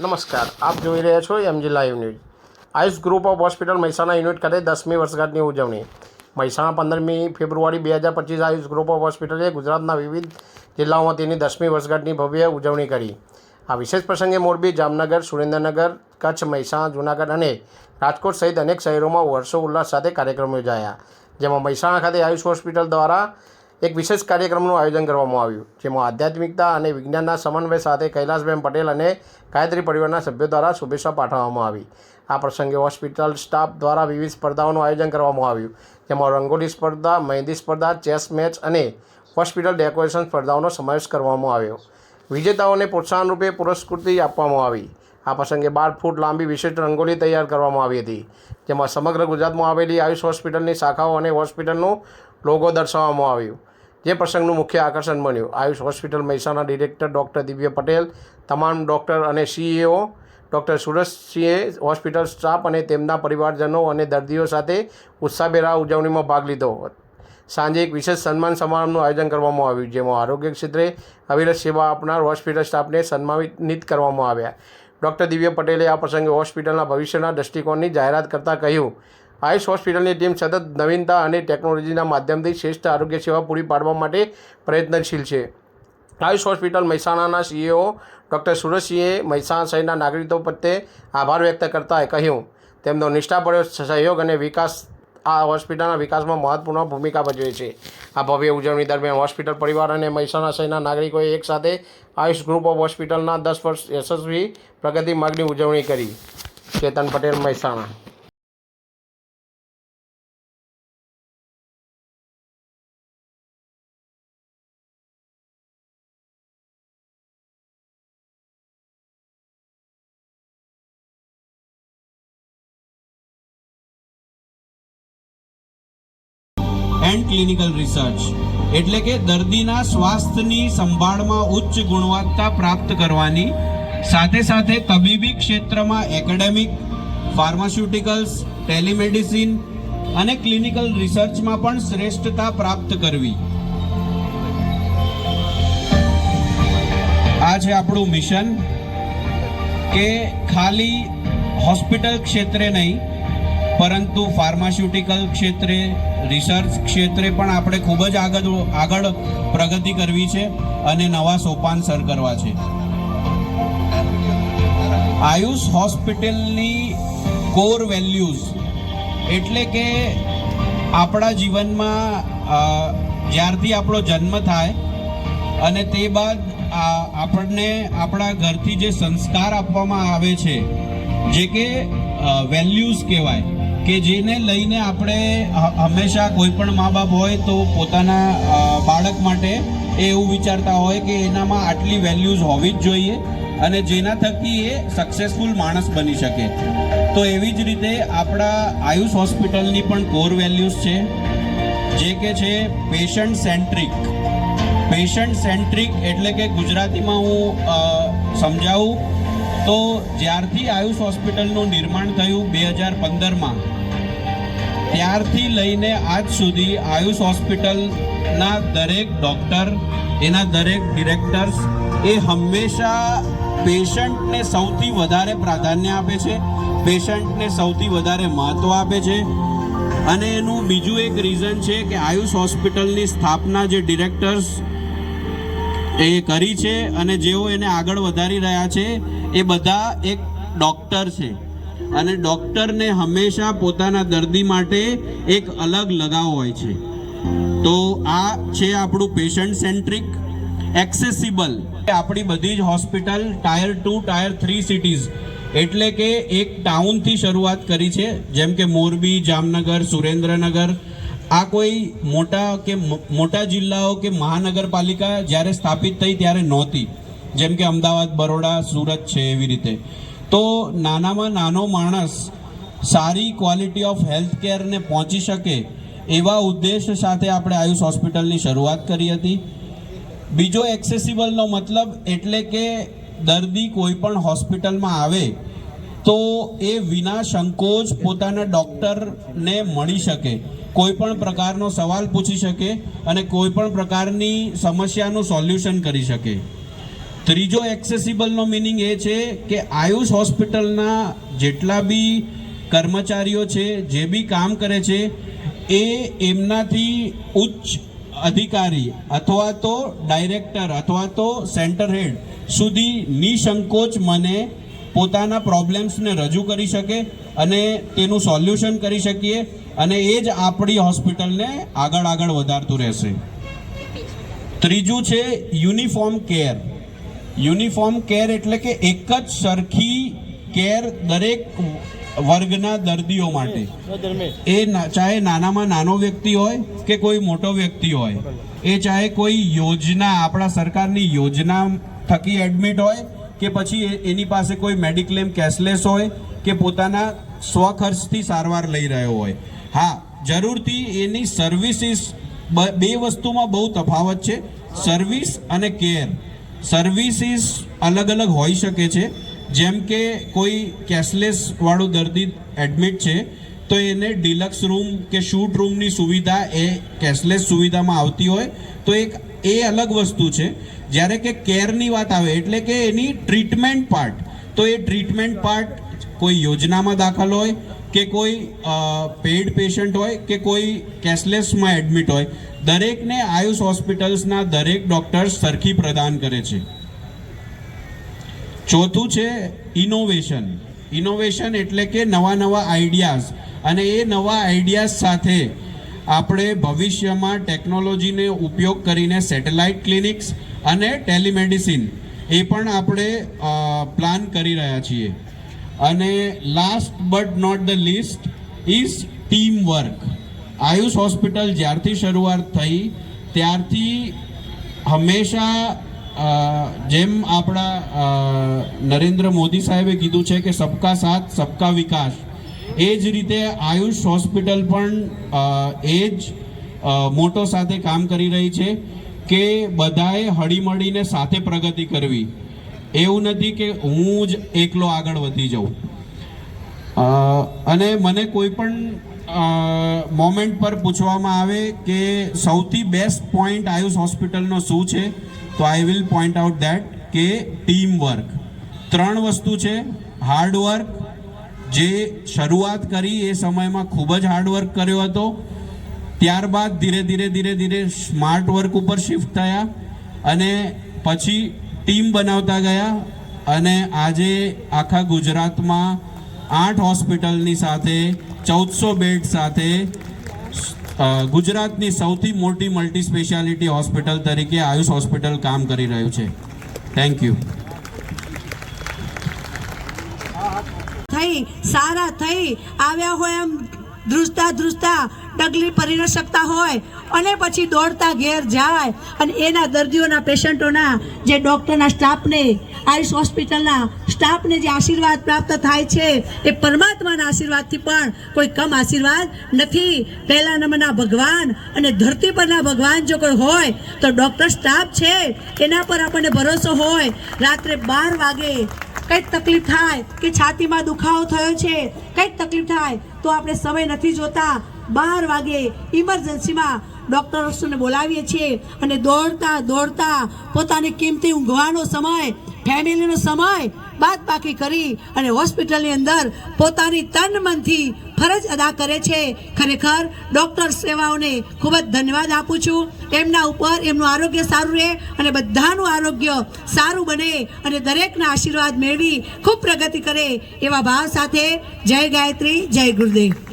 નમસ્કાર, આપ જોઈ રહ્યા છો MG live news. Ayush group of hospital Mehsana unit ખાતે દસમી વર્ષગાંઠની ઉજવણી. મહેસાણા પંદરમી ફેબ્રુઆરી બે હજાર પચીસ આયુષ ગ્રુપ ઓફ હોસ્પિટલે ગુજરાતના વિવિધ જિલ્લાઓમાં તેની દસમી વર્ષગાંઠની ભવ્ય ઉજવણી કરી. આ વિશેષ પ્રસંગે મોરબી, જામનગર, સુરેન્દ્રનગર, કચ્છ, મહેસાણા, જૂનાગઢ અને રાજકોટ સહિત અનેક શહેરોમાં વર્ષો ઉલ્લાસ સાથે કાર્યક્રમો યોજાયા. જેમાં મહેસાણા ખાતે આયુષ હોસ્પિટલ દ્વારા એક વિશેષ કાર્યક્રમનું આયોજન કરવામાં આવ્યું, જેમાં આધ્યાત્મિકતા અને વિજ્ઞાનના સમન્વય સાથે કૈલાસબેન પટેલ અને ગાયત્રી પરિવારના સભ્યો દ્વારા શુભેચ્છા પાઠવવામાં આવી. આ પ્રસંગે હોસ્પિટલ સ્ટાફ દ્વારા વિવિધ સ્પર્ધાઓનું આયોજન કરવામાં આવ્યું, જેમાં રંગોલી સ્પર્ધા, મહેંદી સ્પર્ધા, ચેસ મેચ અને હોસ્પિટલ ડેકોરેશન સ્પર્ધાઓનો સમાવેશ કરવામાં આવ્યો. વિજેતાઓને પ્રોત્સાહન રૂપે પુરસ્કૃતિ આપવામાં આવી. આ પ્રસંગે બાર ફૂટ લાંબી વિશિષ્ટ રંગોલી તૈયાર કરવામાં આવી હતી, જેમાં સમગ્ર ગુજરાતમાં આવેલી આયુષ હોસ્પિટલની શાખાઓ અને હોસ્પિટલનું લોગો દર્શાવવામાં આવ્યું. જે પ્રસંગનું મુખ્ય આકર્ષણ બન્યું. Ayush hospital Mehsana director doctor Divya Patel, તમામ ડૉક્ટર અને સીઈઓ ડૉક્ટર સુરજસિંહે હોસ્પિટલ સ્ટાફ અને તેમના પરિવારજનો અને દર્દીઓ સાથે ઉત્સાહભેરા ઉજવણીમાં ભાગ લીધો. સાંજે એક વિશેષ સન્માન સમારંભનું આયોજન કરવામાં આવ્યું, જેમાં આરોગ્ય ક્ષેત્રે અવિરત સેવા આપનાર હોસ્પિટલ સ્ટાફને સન્માનિત કરવામાં આવ્યા. ડૉક્ટર દિવ્ય પટેલે આ પ્રસંગે હોસ્પિટલના ભવિષ્યના દૃષ્ટિકોણની જાહેરાત કરતાં કહ્યું આયુષ હોસ્પિટલની ટીમ સતત નવીનતા અને ટેકનોલોજીના માધ્યમથી શ્રેષ્ઠ આરોગ્ય સેવા પૂરી પાડવા માટે પ્રયત્નશીલ છે. આયુષ હોસ્પિટલ મહેસાણાના સીઈઓ ડૉક્ટર સુરજસિંહે મહેસાણા શહેરના નાગરિકો પ્રત્યે આભાર વ્યક્ત કરતાં કહ્યું, તેમનો નિષ્ઠાભર્યો સહયોગ અને વિકાસ આ હોસ્પિટલના વિકાસમાં મહત્વપૂર્ણ ભૂમિકા ભજવે છે. આ ભવ્ય ઉજવણી દરમિયાન હોસ્પિટલ પરિવાર અને મહેસાણા શહેરના નાગરિકોએ એકસાથે આયુષ ગ્રુપ ઓફ હોસ્પિટલના દસ વર્ષ યશસ્વી પ્રગતિ માર્ગની ઉજવણી કરી. Chetan Patel, Mehsana. And clinical research એટલે કે દર્દીના સ્વાસ્થ્યની સંભાળમાં ઉચ્ચ ગુણવત્તા પ્રાપ્ત કરવાની. સાથે સાથે તબીબી ક્ષેત્રમાં એકેડેમિક ફાર્માસ્યુટિકલ્સ ટેલિમેડિસિન અને ક્લિનિકલ રિસર્ચમાં પણ શ્રેષ્ઠતા પ્રાપ્ત કરવી. આ છે આપણું મિશન કે ખાલી હોસ્પિટલ ક્ષેત્રે નહીં, પરંતુ ફાર્માસ્યુટિકલ ક્ષેત્રે રિસર્ચ ક્ષેત્રે પણ આપણે ખૂબ જ આગળ આગળ પ્રગતિ કરવી છે અને નવા સોપાન સર કરવા છે. આયુષ હોસ્પિટલની કોર વેલ્યુઝ એટલે કે આપણા જીવનમાં જ્યારથી આપણો જન્મ થાય અને તે બાદ આપણને આપણા ઘરથી જે સંસ્કાર આપવામાં આવે છે, જે કે વેલ્યુઝ કહેવાય. કે જેને લઈને આપણે હંમેશા કોઈ પણ મા બાપ હોય તો પોતાના બાળક માટે એ એવું વિચારતા હોય કે એનામાં આટલી વેલ્યુઝ હોવી જ જોઈએ અને જેના થકી એ સક્સેસફુલ માણસ બની શકે. તો એવી જ રીતે આપણા આયુષ હોસ્પિટલની પણ કોર વેલ્યુઝ છે. જે કે છે પેશન્ટ સેન્ટ્રિક પેશન્ટ સેન્ટ્રિક એટલે કે ગુજરાતીમાં હું સમજાવું તો જ્યારથી આયુષ હોસ્પિટલનું નિર્માણ થયું બે હજાર પંદરમાં, ત્યારથી લઈને આજ સુધી આયુષ હોસ્પિટલના દરેક ડૉક્ટર, એના દરેક ડિરેક્ટર્સ એ હંમેશા પેશન્ટને સૌથી વધારે પ્રાધાન્ય આપે છે, પેશન્ટને સૌથી વધારે મહત્ત્વ આપે છે. અને એનું બીજું એક રીઝન છે કે આયુષ હોસ્પિટલની સ્થાપના જે ડિરેક્ટર્સ એ કરી છે અને જેઓ એને આગળ વધારી રહ્યા છે, એ બધા એક ડૉક્ટર છે. અને ડૉક્ટરને હંમેશા પોતાના દર્દી માટે એક અલગ લગાવ હોય છે. તો આ છે આપણું પેશન્ટ સેન્ટ્રિક એક્સેસિબલ આપણી બધી જ hospital tier two tier three cities એટલે કે એક ટાઉનથી શરૂઆત કરી છે. જેમ કે મોરબી, જામનગર, સુરેન્દ્રનગર આ કોઈ મોટા કે મોટા જિલ્લાઓ કે મહાનગરપાલિકા જ્યારે સ્થાપિત થઈ ત્યારે નહોતી. જેમ કે અમદાવાદ, બરોડા, સુરત છે એવી રીતે. તો નાનામાં નાનો માણસ સારી ક્વોલિટી ઓફ હેલ્થ કેરને પહોંચી શકે એવા ઉદ્દેશ સાથે આપણે આયુષ હોસ્પિટલની શરૂઆત કરી હતી. બીજો એક્સેસિબલનો મતલબ એટલે કે દર્દી કોઈ પણ હોસ્પિટલમાં આવે તો એ વિના સંકોચ પોતાના ડૉક્ટરને મળી શકે. કોઈ પણ પ્રકારનો સવાલ પૂછી શકે અને કોઈ પણ પ્રકારની સમસ્યાનું સોલ્યુશન કરી શકે. ત્રીજો એક્સેસિબલનો મિનિંગ એ છે કે આયુષ હોસ્પિટલના જેટલા બી કર્મચારીઓ છે, જે બી કામ કરે છે, એ એમનાથી ઉચ્ચ અધિકારી અથવા તો ડાયરેક્ટર અથવા તો સેન્ટર હેડ સુધી નિસંકોચ મને પોતાના પ્રોબ્લેમ્સને રજૂ કરી શકે અને તેનું સોલ્યુશન કરી શકીએ અને એ જ આપણી હોસ્પિટલને આગળ આગળ વધારતું રહેશે. ત્રીજું છે યુનિફોર્મ કેર યુનિફોર્મ કેર એટલે કે એક જ સરખી કેર દરેક વર્ગના દર્દીઓ માટે. એ ચાહે નાનામાં નાનો વ્યક્તિ હોય કે કોઈ મોટો વ્યક્તિ હોય. એ ચાહે કોઈ યોજના, આપણા સરકારની યોજના થકી એડમિટ હોય કે પછી એની પાસે કોઈ મેડિક્લેમ કેશલેસ હોય કે પોતાના સ્વખર્ચથી સારવાર લઈ રહ્યો હોય. હા, જરૂરથી એની સર્વિસીસ બે વસ્તુમાં બહુ તફાવત છે. સર્વિસ અને કેર. સર્વિસીસ અલગ અલગ હોઈ શકે છે. જેમ કે કોઈ કેશલેસવાળો દર્દી એડમિટ છે તો એને ડિલક્સ રૂમ કે શૂટ રૂમની સુવિધા એ કેશલેસ સુવિધામાં આવતી હોય તો એક એ અલગ વસ્તુ છે. જ્યારે કે કેરની વાત આવે એટલે કે એની ટ્રીટમેન્ટ પાર્ટ તો એ ટ્રીટમેન્ટ પાર્ટ કોઈ યોજનામાં દાખલ હોય કે કોઈ પેઇડ પેશન્ટ હોય કે કોઈ કેશલેસમાં એડમિટ હોય. દરેકને આયુષ હોસ્પિટલ્સના દરેક ડૉક્ટર્સ સરખી પ્રદાન કરે છે. ચોથું છે ઇનોવેશન ઇનોવેશન એટલે કે નવા નવા આઈડિયાઝ અને એ નવા આઈડિયાઝ સાથે આપણે ભવિષ્યમાં ટેકનોલોજીને ઉપયોગ કરીને સેટેલાઇટ ક્લિનિક્સ અને ટેલિમેડિસિન એ પણ આપણે પ્લાન કરી રહ્યા છીએ. અને last but not the least is team work Ayush hospital જ્યારથી શરૂઆત થઈ, ત્યારથી હંમેશા જેમ આપણા નરેન્દ્ર મોદી સાહેબે કીધું છે કે સબકા સાથ, સબકા વિકાસ. એ જ રીતે આયુષ હોસ્પિટલ પણ એ જ મોટો સાથે કામ કરી રહી છે કે બધાએ હળીમળીને સાથે પ્રગતિ કરવી. એવું નથી કે હું જ એકલો આગળ વધી જાઉં. અને મને કોઈ પણ મોમેન્ટ પર પૂછવામાં આવે કે સૌથી બેસ્ટ પોઈન્ટ આયુષ હોસ્પિટલનો શું છે, તો I will point out that કે ટીમ વર્ક ત્રણ વસ્તુ છે હાર્ડવર્ક જે શરૂઆત કરી એ સમયમાં ખૂબ જ હાર્ડવર્ક કર્યો હતો. ત્યારબાદ ધીરે ધીરે ધીરે ધીરે સ્માર્ટ વર્ક ઉપર શિફ્ટ થયા અને પછી ટીમ બનાવતા ગયા અને આજે આખા ગુજરાતમાં આઠ હોસ્પિટલની સાથે, ચૌદસો બેડ સાથે ગુજરાતની સૌથી મોટી મલ્ટી સ્પેશિયાલિટી હોસ્પિટલ તરીકે આયુષ હોસ્પિટલ કામ કરી રહ્યું છે. થેન્ક યુ થઈ, સારા થઈ, આવ્યા હોય એમ ધ્રુજતા ધ્રુજતા ડગલી પરી ન શકતા હોય અને પછી દોડતા ઘેર જાય અને એના દર્દીઓના પેશન્ટોના જે ડૉક્ટરના સ્ટાફને, આયુષ હોસ્પિટલના સ્ટાફને જે આશીર્વાદ પ્રાપ્ત થાય છે, એ પરમાત્માના આશીર્વાદથી પણ કોઈ કમ આશીર્વાદ નથી. પહેલા નંબરના ભગવાન અને ધરતી પરના ભગવાન જો કોઈ હોય, તો ડૉક્ટર સ્ટાફ છે. એના પર આપણને ભરોસો હોય. રાત્રે બાર વાગે કંઈક તકલીફ થાય કે છાતીમાં દુખાવો થયો છે, કંઈક તકલીફ થાય, તો આપણે સમય નથી જોતા. બાર વાગે ઇમરજન્સીમાં ડૉક્ટર્સને બોલાવીએ છીએ અને દોડતા દોડતા પોતાની કિંમતી ઊંઘવાનો સમય, ફેમિલીનો સમય બાદ બાકી કરી અને હોસ્પિટલની અંદર પોતાની તન મનથી ફરજ અદા કરે છે. ખરેખર ડૉક્ટર સેવાઓને ખૂબ જ ધન્યવાદ આપું છું. એમના ઉપર એમનું આરોગ્ય સારું રહે અને બધાનું આરોગ્ય સારું બને અને દરેકના આશીર્વાદ મેળવી ખૂબ પ્રગતિ કરે એવા ભાવ સાથે જય ગાયત્રી, જય ગુરુદેવ.